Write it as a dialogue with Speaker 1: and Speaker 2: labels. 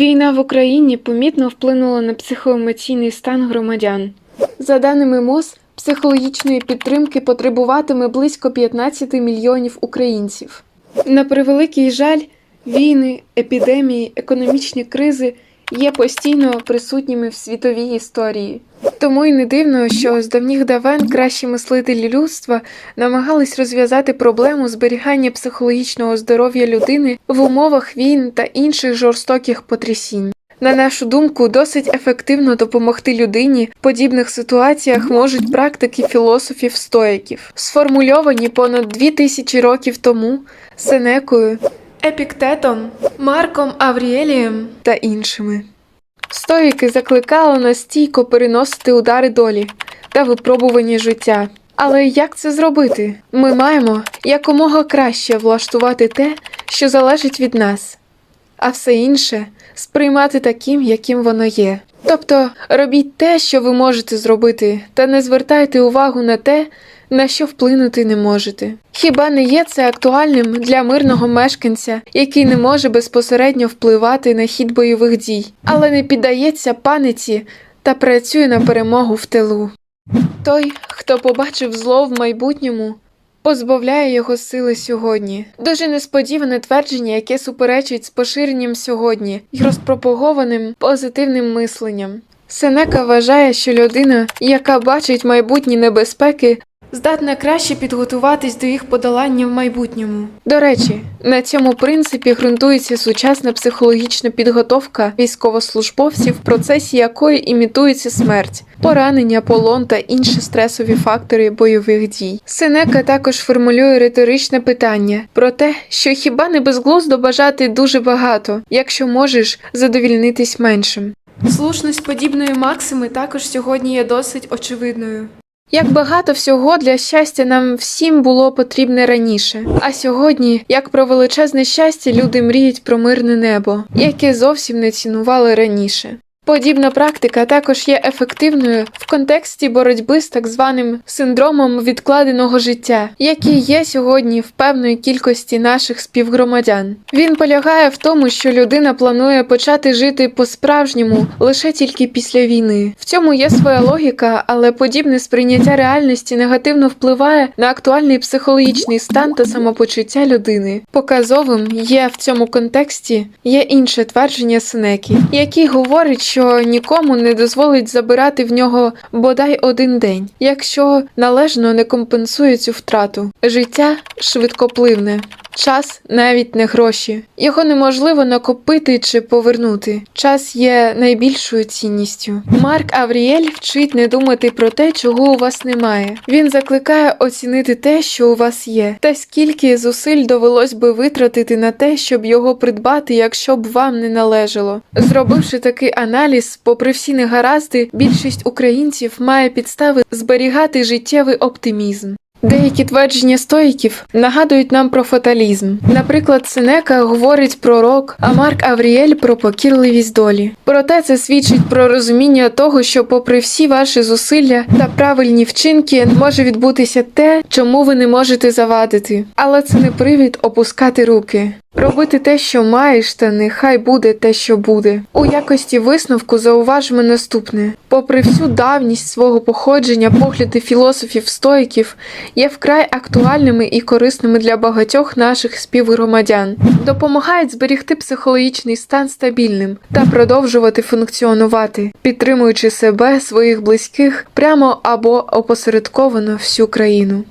Speaker 1: Війна в Україні помітно вплинула на психоемоційний стан громадян. За даними МОЗ, психологічної підтримки потребуватиме близько 15 мільйонів українців. На превеликий жаль, війни, епідемії, економічні кризи є постійно присутніми в світовій історії. Тому й не дивно, що з давніх давен кращі мислителі людства намагались розв'язати проблему зберігання психологічного здоров'я людини в умовах війн та інших жорстоких потрясінь. На нашу думку, досить ефективно допомогти людині в подібних ситуаціях можуть практики філософів-стоїків, сформульовані понад дві тисячі років тому Сенекою, Епіктетом, Марком Авріелієм та іншими. Стоїки закликали нас стійко переносити удари долі та випробування життя. Але як це зробити? Ми маємо якомога краще влаштувати те, що залежить від нас, а все інше сприймати таким, яким воно є. Тобто робіть те, що ви можете зробити, та не звертайте увагу на те, на що вплинути не можете. Хіба не є це актуальним для мирного мешканця, який не може безпосередньо впливати на хід бойових дій, але не піддається паниці та працює на перемогу в тилу? Той, хто побачив зло в майбутньому, позбавляє його сили сьогодні. Дуже несподіване твердження, яке суперечить з поширенням сьогодні і розпропагованим позитивним мисленням. Сенека вважає, що людина, яка бачить майбутні небезпеки, здатна краще підготуватись до їх подолання в майбутньому. До речі, на цьому принципі ґрунтується сучасна психологічна підготовка військовослужбовців, в процесі якої імітується смерть, поранення, полон та інші стресові фактори бойових дій. Сенека також формулює риторичне питання про те, що хіба не безглуздо бажати дуже багато, якщо можеш задовільнитись меншим. Слушність подібної максими також сьогодні є досить очевидною. Як багато всього для щастя нам всім було потрібне раніше. А сьогодні, як про величезне щастя, люди мріють про мирне небо, яке зовсім не цінували раніше. Подібна практика також є ефективною в контексті боротьби з так званим синдромом відкладеного життя, який є сьогодні в певної кількості наших співгромадян. Він полягає в тому, що людина планує почати жити по-справжньому лише тільки після війни. В цьому є своя логіка, але подібне сприйняття реальності негативно впливає на актуальний психологічний стан та самопочуття людини. Показовим є в цьому контексті є інше твердження Сенекі, який говорить, що нікому не дозволить забирати в нього бодай один день, якщо належно не компенсує цю втрату. Життя швидкопливне. Час навіть не гроші. Його неможливо накопити чи повернути. Час є найбільшою цінністю. Марк Авріель вчить не думати про те, чого у вас немає. Він закликає оцінити те, що у вас є, та скільки зусиль довелось би витратити на те, щоб його придбати, якщо б вам не належало. Зробивши такий аналіз, попри всі негаразди, більшість українців має підстави зберігати життєвий оптимізм. Деякі твердження стоїків нагадують нам про фаталізм. Наприклад, Сенека говорить про рок, а Марк Авріель про покірливість долі. Проте це свідчить про розуміння того, що, попри всі ваші зусилля та правильні вчинки, може відбутися те, чому ви не можете завадити. Але це не привід опускати руки. Робити те, що маєш, та нехай буде те, що буде. У якості висновку зауважимо наступне: попри всю давність свого походження, погляди філософів-стоїків є вкрай актуальними і корисними для багатьох наших співгромадян, допомагають зберігти психологічний стан стабільним та продовжувати функціонувати, підтримуючи себе, своїх близьких прямо або опосередковано всю країну.